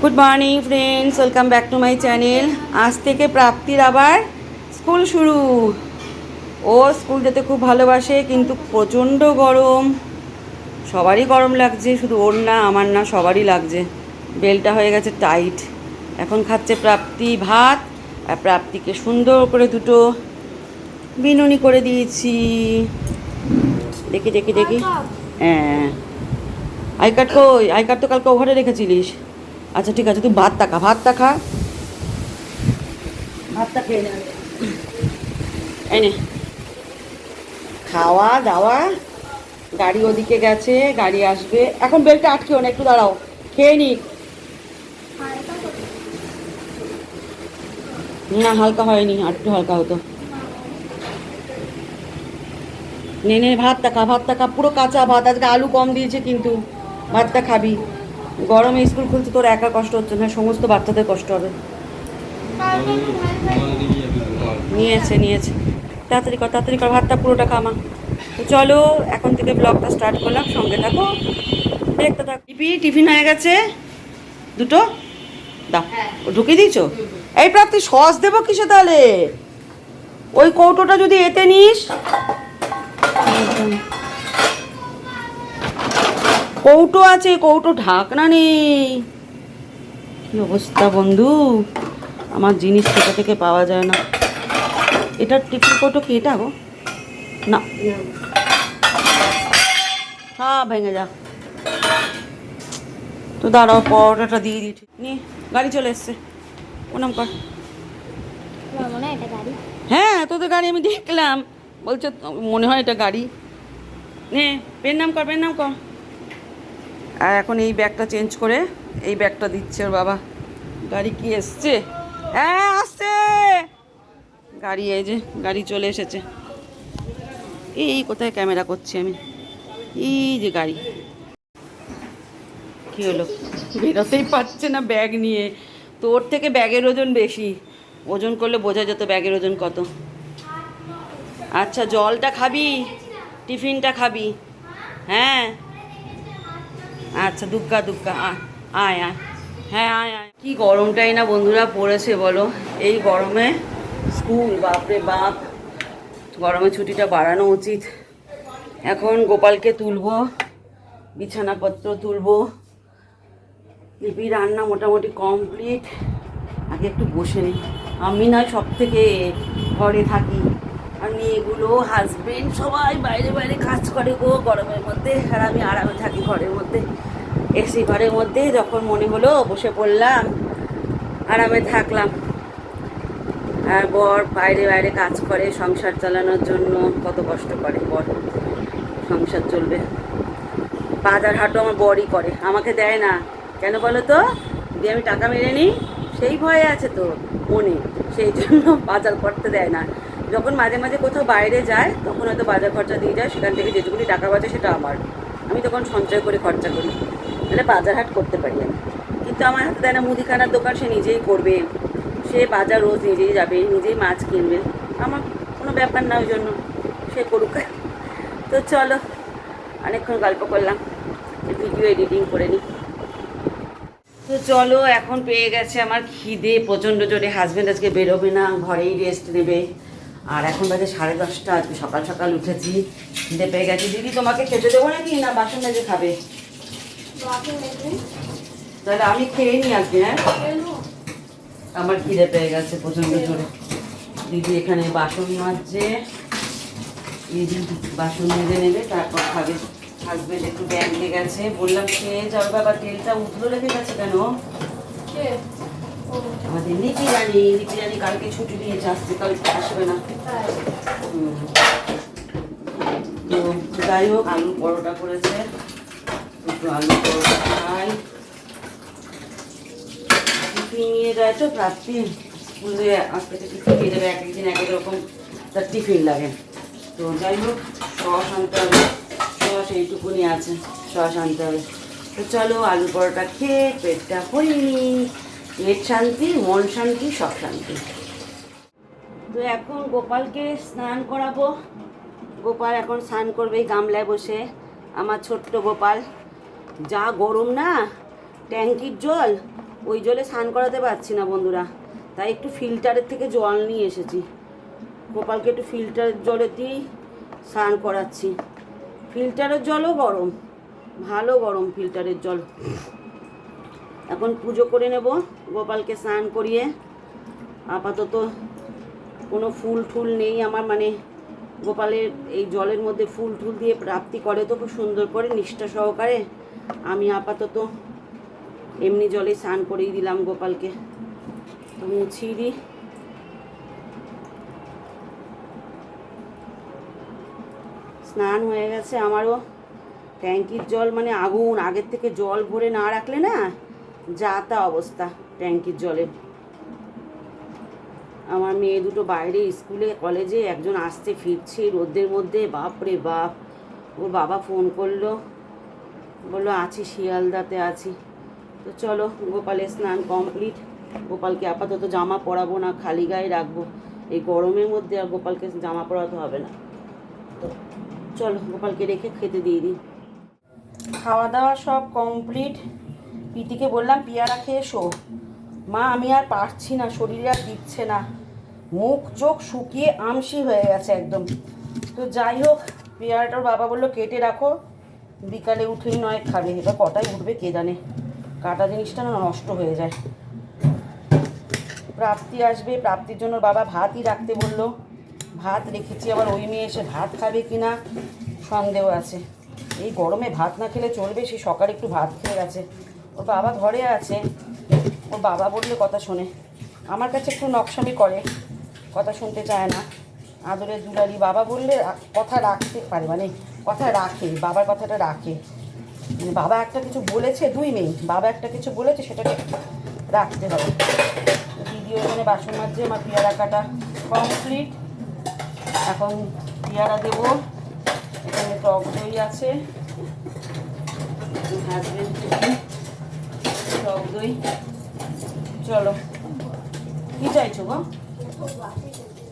Good morning friends welcome back to my channel আজ থেকে প্রাপ্তির আবার স্কুল শুরু। ও স্কুল যেতে খুব ভালোবাসে কিন্তু প্রচণ্ড গরম। সবারই গরম লাগছে শুধু ওর না আমার না সবারই লাগছে। বেলটা হয়ে গেছে টাইট এখন খাচ্ছে প্রাপ্তি ভাত আর প্রাপ্তিকে সুন্দর করে দুটো বিনুনি করে দিয়েছি। দেখি দেখি দেখি। হ্যাঁ। আই কার্ড কই? আই কার্ড তো কালকে ওভারে রেখেছিলিস। আচ্ছা ঠিক আছে তুই ভাতটা খা ভাতটা খা। ভাতটা খেয়ে নে এই নে। খাওয়া দাওয়া গাড়ি ওদিকে গেছে গাড়ি আসবে। এখন বেলটা আটকেও না একটু দাঁড়াও। খেয়ে নি না হালকা হয়নি আর একটু হালকা হতো। নে নে ভাতটা খা ভাতটা খা পুরো কাঁচা ভাত আজকে আলু কম দিয়েছে কিন্তু। ভাতটা খাবি। গরমে স্কুল খুলছে তোর একা কষ্ট হচ্ছে না, সমস্ত বাচ্চাদের কষ্ট হবে। নিয়েছে নিয়েছে। তাড়াতাড়ি কর তাড়াতাড়ি কর, ভাতটা পুরোটা খামা তো চলো, এখন থেকে ব্লগটা স্টার্ট করলাম, সঙ্গে থাকো। দেখতে থাকো। টিপি টিফিন হয়ে গেছে। দুটো? দাও। ঢুকিয়ে দিয়েছ? এই প্রাপ্তি সস দেবো কিসে তাহলে? ওই কৌটোটা যদি এতে নিস। কৌটো আছে কৌটো ঢাকনা নেই। কি অবস্থা বন্ধু? আমার জিনিস কোথা থেকে পাওয়া যায় না। এটার টিফিন কৌটো কি এটা গো? না। হ্যাঁ ভেঙে যা। তো দাঁড়াও পরোটাটা দিয়ে দিচ্ছি নি গাড়ি চলে এসছে। প্রণাম কর। এটা গাড়ি? হ্যাঁ তোদের গাড়ি আমি দেখলাম। বলছে মনে হয় এটা গাড়ি। নে পেন নাম কর পেন নাম কর। আর এখন এই ব্যাগটা চেঞ্জ করে এই ব্যাগটা দিচ্ছে ওর বাবা। গাড়ি কি এসছে? হ্যাঁ আসছে! গাড়ি, এই যে গাড়ি চলে এসেছে। এই কোথায় ক্যামেরা করছি আমি? এই যে গাড়ি। কি হলো? বেরোতেই পারছে না ব্যাগ নিয়ে। তোর থেকে ব্যাগের ওজন বেশি। ওজন করলে বোঝা যেত ব্যাগের ওজন কত। আচ্ছা জলটা খাবি? টিফিনটা খাবি? হ্যাঁ? আচ্ছা দুগ্গা দুগ্গা, আয় আয় হ্যাঁ আয় আয়। কি গরমটাই না বন্ধুরা পড়েছে, বলো। এই গরমে স্কুল, বাপরে বাপ। গরমে ছুটিটা বাড়ানো উচিত। এখন গোপালকে তুলবো, বিছানাপত্র তুলবো। লিপি রান্না মোটামুটি কমপ্লিট। আগে একটু বসে নিই আমি না সব থেকে ঘরে থাকি। আর মেয়েগুলো হাজবেন্ড সবাই বাইরে বাইরে কাজ করে গো গরমের মধ্যে। আর আমি আরামে থাকি ঘরের মধ্যে। এসি ঘরের মধ্যে যখন মনে হলো বসে পড়লাম, আরামে থাকলাম। আর বর বাইরে বাইরে কাজ করে সংসার চালানোর জন্য কত কষ্ট করে বর। সংসার চলবে। বাজার হাটও আমার বরই করে। আমাকে দেয় না। কেন বলো তো? দিয়ে আমি টাকা মেরে নিই, সেই ভয়ে আছে তো মনে। সেই জন্য বাজার করতে দেয় না। যখন মাঝে মাঝে কোথাও বাইরে যায়, তখন হয়তো বাজার খরচা দিয়ে যায়, সেখান থেকে যেটুকুনি টাকা বাঁচে সেটা আমার। আমি তখন সঞ্চয় করে খরচা করি। মানে বাজার হাট করতে পারি আমি। কিন্তু আমার হাতে দেয় না মুদিখানার দোকান, সে নিজেই করবে। সে বাজার রোজ নিজেই যাবে, নিজেই মাছ কিনবে। আমার কোনো ব্যাপার না ওই জন্য। সে করুক। তো চলো, অনেকক্ষণ গল্প করলাম। ভিডিও এডিটিং করে নিই তো চলো, এখন পেয়ে গেছে আমার খিদে। প্রচণ্ড জোরে হাজব্যান্ড আজকে বেরোবে না, ঘরেই রেস্ট নেবে। আর এখন বাজে সাড়ে দশটা আজকে সকাল সকাল উঠেছি খিদে পেয়ে গেছি। দিদি তোমাকে খেতে দেবো নাকি? না বাসন মেজে খাবে। তাহলে আমি খেয়ে নিই আজকে হ্যাঁ? আমার খিদে পেয়ে গেছে প্রচণ্ড জোরে। দিদি এখানে বাসন মাজছে। দিদি বাসন মেজে নেবে তারপর খাবে। হাজবেন্ড একটু ব্যাংকে গেছে। বললাম খেয়ে যাও বাবা তেলটা উঠল লেগে গেছে কেন? আমাদের নিপি রানি নিপি রানি কালকে ছুটি নিয়েছে আসছে কালকে আসবে না। তো যাই হোক, আলু পরোটা করেছে। একটু আলু পরোটা খাই। টিফিন নিয়ে প্রাপ্তি স্কুলে আজকে টিফিন নিয়ে যাবে এক একদিন এক রকম তার টিফিন লাগে। তো যাই হোক, সস আনতে হবে। সস এইটুকুনি আছে, সস আনতে হবে। তো চলো আলু পরোটা খেয়ে পেটটা নিই। পেট শান্তি, মন শান্তি, সব শান্তি। তো এখন গোপালকে স্নান করাবো। গোপাল এখন স্নান করবে গামলায় বসে। আমার ছোট্ট গোপাল। যা গরম না, ট্যাঙ্কির জল, ওই জলে স্নান করাতে পারছি না বন্ধুরা। তাই একটু ফিল্টারের থেকে জল নিয়ে এসেছি। গোপালকে একটু ফিল্টারের জলে দিয়েই স্নান করাচ্ছি। ফিল্টারের জলও গরম, ভালো গরম ফিল্টারের জল। এখন পুজো করে নেব। গোপালকে স্নান করিয়ে আপাতত কোনো ফুল টুল নেই আমার মানে গোপালের এই জলের মধ্যে ফুল টুল দিয়ে প্রাপ্তি করে তো খুব সুন্দর করে নিষ্ঠা সহকারে। আমি আপাতত এমনি জলে স্নান করেই দিলাম গোপালকে। তো মুছিয়ে দিই স্নান হয়ে গেছে আমারও। ট্যাঙ্কির জল মানে আগুন, আগের থেকে জল ভরে না রাখলে না যা তা অবস্থা ট্যাঙ্কির জলের আমার মেয়ে দুটো বাইরে স্কুলে, কলেজে, একজন আসছে ফিরছে রোদের মধ্যে। বাপ রে বাপ, ওর বাবা ফোন করল। বলল, আছি শিয়ালদাতে আছি। তো চলো, গোপালের স্নান কমপ্লিট। গোপালকে আপাতত জামা পরাবো না, খালি গায়ে রাখব। এই গরমের মধ্যে আর গোপালকে জামা পরাতে হবে না। তো চলো, গোপালকে রেখে খেতে দিয়ে দিই। খাওয়া দাওয়া সব কমপ্লিট। পিটিকে বললাম, পেয়ারা খেয়ে শো মা, আমি আর পারছি না, শরীরে আর দিচ্ছে না। মুখ চোখ শুকিয়ে আমসি হয়ে গেছে একদম। তো যাই হোক পেয়ারাটার বাবা বলল, কেটে রাখো, বিকালে উঠেই নয় খাবে। এবার কটায় উঠবে কে জানে? কাটা জিনিসটা না নষ্ট হয়ে যায়। প্রাপ্তি আসবে, প্রাপ্তির জন্য বাবা ভাতই রাখতে বলল। ভাত রেখেছি, আবার ওই মেয়ে এসে ভাত খাবে কি না? সন্দেহ আছে। এই গরমে ভাত না খেলে চলবে, সে সকালে একটু ভাত খেয়ে গেছে। ওর বাবা ঘরে আছে। ওর বাবা বললে কথা শোনে। আমার কাছে একটু নকশামি করে। কথা শুনতে চায় না। আদরের দুলারি বাবা বললে কথা রাখতে পারে মানে কথা রাখে, বাবার কথাটা রাখে। মানে বাবা একটা কিছু বলেছে দুই মেয়ে বাবা একটা কিছু বলেছে সেটাকে রাখতে হবে। দিদি ওখানে বাসন মাজছে, আমার পেয়ারা কাটা কমপ্লিট এখন পেয়ারা দেবো। এখানে টক দই আছে। হাজবেন্ড টক দই চলো। কি চাইছো গো?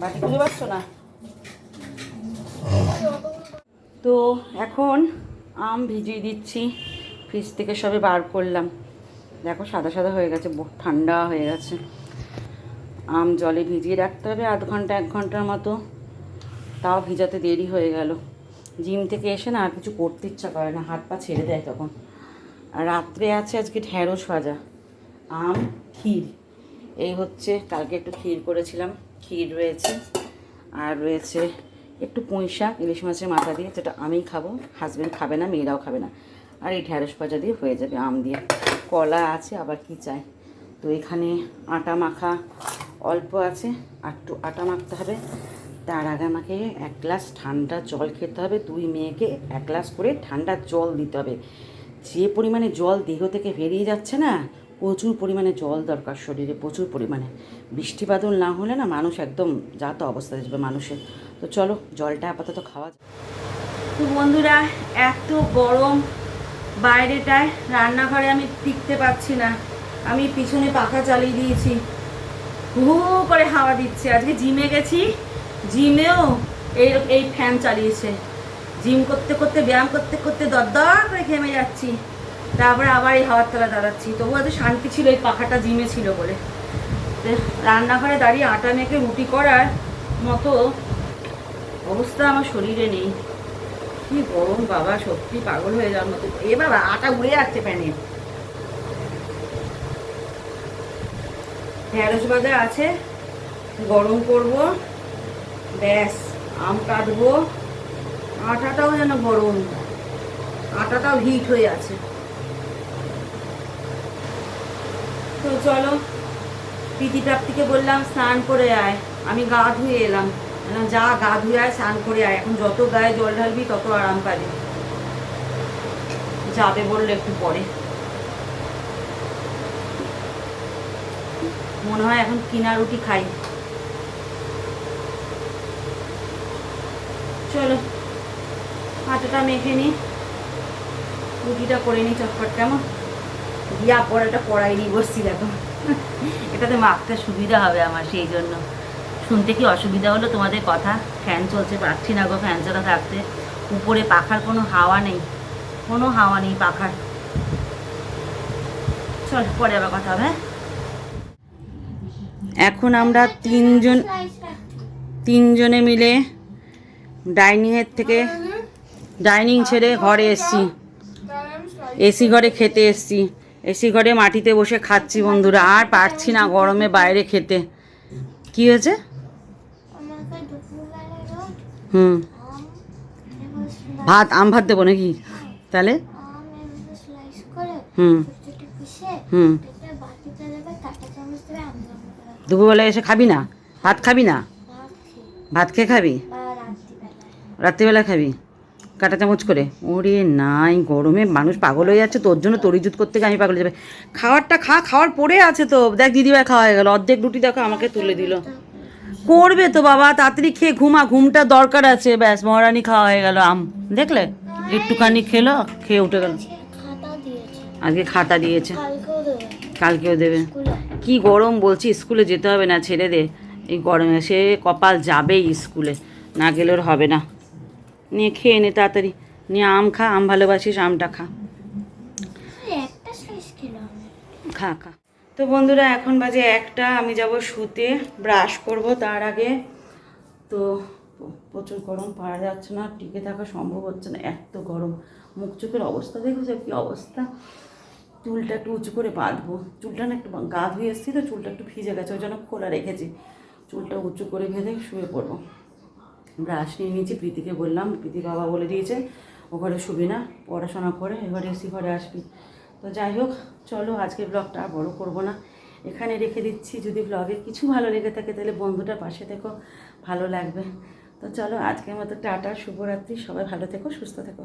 বাটি খুঁজে পাচ্ছ না? তো এখন আম ভিজিয়ে দিচ্ছি। ফ্রিজ থেকে সবে বার করলাম। দেখো সাদা সাদা হয়ে গেছে ঠান্ডা হয়ে গেছে। আম জলে ভিজিয়ে রাখতে হবে আধ ঘণ্টা, এক ঘণ্টার মতো। তাও ভিজাতে দেরি হয়ে গেল। জিম থেকে এসে না আর কিছু করতে ইচ্ছা করে না, হাত পা ছেড়ে দেয় তখন। রাত্রে আছে আজকে ঢ্যাঁড়স ভাজা, আম, ক্ষীর। এই হচ্ছে, কালকে একটু ক্ষীর করেছিলাম, ক্ষীর রয়েছে। আর রয়েছে একটু পুঁই শাক, ইলিশ মাছের মাথা দিয়ে, যেটা আমি খাব হাজব্যান্ড খাবে না, মেয়েরাও খাবে না। আর এই ঢ্যাঁড়স ভাজা দিয়ে হয়ে যাবে আম দিয়ে। কলা আছে, আবার কি চাই? তো এখানে আটা মাখা অল্প আছে, আর একটু আটা মাখতে হবে। তার আগে আমাকে এক গ্লাস ঠান্ডা জল খেতে হবে। দুই মেয়েকে এক গ্লাস করে ঠান্ডা জল দিতে হবে। যে পরিমাণে জল দেহ থেকে বেরিয়ে যাচ্ছে না, প্রচুর পরিমাণে জল দরকার শরীরে, প্রচুর পরিমাণে। বৃষ্টি বাদল না হলে না মানুষ একদম যাত অবস্থা যাবে মানুষের। তো চলো, জলটা আপাতত খাওয়া। তো বন্ধুরা, এত গরম বাইরেটায়, রান্নাঘরে আমি টিকতে পারছি না। আমি পিছনে পাখা চালিয়ে দিয়েছি। হু করে হাওয়া দিচ্ছে। আজকে জিমে গেছি, জিমেও এই এই ফ্যান চালিয়েছে। জিম করতে করতে, ব্যায়াম করতে করতে দরদর করে ঘেমে যাচ্ছি। তারপরে আবার এই হাওয়ার তলা দাঁড়াচ্ছি। তবু এত শান্তি ছিল এই পাখাটা জিমে ছিল বলে। রান্নাঘরে দাঁড়িয়ে আটা মেখে রুটি করার মতো অবস্থা আমার শরীরে নেই। কি গরম বাবা, সত্যি পাগল হয়ে যাওয়ার মতো। এ বাবা, আটা উড়ে যাচ্ছে প্যানে। ঢেঁড়স বাজা আছে, গরম করব, ব্যাস, আম কাটবো। আটাটাও যেন গরম। আটাটাও হিট হয়ে আছে। তো চলো, প্রীতি প্রাপ্তিকে বললাম, স্নান করে আয়। আমি গা ধুয়ে এলাম। যা, গা ধুয়ে আয়, স্নান করে আয়। এখন যত গায়ে জল ঢালবি, তত আরাম পাবি। যাবে বলল একটু পরে। মনে হয় এখন কিনা রুটি খাই। চলো। আটাটা মেখে নিই রুটিটা করে নিই চটপট, কেমন? দিয়া পরে পড়াই নিয়ে বসছি, দেখো। এটাতে মাখতে সুবিধা হবে আমার সেই জন্য। শুনতে কি অসুবিধা হলো তোমাদের কথা? ফ্যান চলছে, পারছি না গো ফ্যান চালা থাকতে। উপরে পাখার কোনো হাওয়া নেই। কোনো হাওয়া নেই পাখার। চল, পরে আবার কথা হবে হ্যাঁ? এখন আমরা তিনজন তিনজনে মিলে ডাইনিংয়ের থেকে ডাইনিং ছেড়ে ঘরে এসছি। এসি ঘরে খেতে এসছি। এসি ঘরে মাটিতে বসে খাচ্ছি বন্ধুরা। আর পারছি না গরমে বাইরে খেতে। কি হয়েছে? হুম। ভাত, আম ভাত দেবো নাকি? তাহলে? হুম। হুম। এটা বাটিতে দেবে কাঁটা চামচ দেবে আম দেবে দুপুরবেলা এসে খাবি না? ভাত খাবি না? ভাত খেয়ে খাবি? রাত্রিবেলা খাবি? কাটা চামচ করে। ওরে নাই, গরমে মানুষ পাগল হয়ে যাচ্ছে, তোর জন্য তরিজুত করতে গিয়ে আমি পাগল যাবে। খাওয়ারটা খা, খাওয়ার পরে আছে তো। দেখ, দিদিভাই খাওয়া হয়ে গেল। অর্ধেক রুটি দেখো, আমাকে তুলে দিল। করবে তো বাবা, তাড়াতাড়ি খেয়ে ঘুমা, ঘুমটা দরকার আছে। ব্যাস, মহারানি খাওয়া হয়ে গেল, আম। দেখলে? একটুখানি খেলো, খেয়ে উঠে গেল। আজকে খাতা দিয়েছে। কালকেও দেবে। কি গরম বলছি, স্কুলে যেতে হবে না, ছেড়ে দে। এই গরমে সে কপাল যাবেই স্কুলে। না গেলে ওর হবে না। নিয়ে খেয়ে নে তাড়াতাড়ি। নিয়ে আম খা আম ভালোবাসিস আমটা খা। খা খা। তো বন্ধুরা এখন বাজে একটা আমি যাব শুতে ব্রাশ করব তার আগে। তো প্রচুর গরম পারা যাচ্ছে না টিকে থাকা সম্ভব হচ্ছে না এত গরম। মুখ চোখের অবস্থা দেখেছ কি অবস্থা। চুলটা একটু উঁচু করে বাঁধবো। চুলটা না একটু গা ধুয়ে এসেছি তো চুলটা একটু ভিজে গেছে ওই জন্য খোলা রেখেছি। চুলটা উঁচু করে বেঁধে শুয়ে পড়ব। ব্রাশ নিয়ে নিয়েছি প্রীতিকে বললাম। প্রীতি বাবা বলে দিয়েছে, ও ঘরে শুবি না, পড়াশোনা করে এবারে এসি ঘরে আসবি। তো যাই হোক, চলো আজকে ব্লগটা আর বড়ো করব না। এখানে রেখে দিচ্ছি, যদি ব্লগে কিছু ভালো লেগে থাকে তাহলে বন্ধুটা পাশে থেকো, ভালো লাগবে। তো চলো আজকের মতো টাটা, শুভরাত্রি, সবাই ভালো থেকো, সুস্থ থেকো।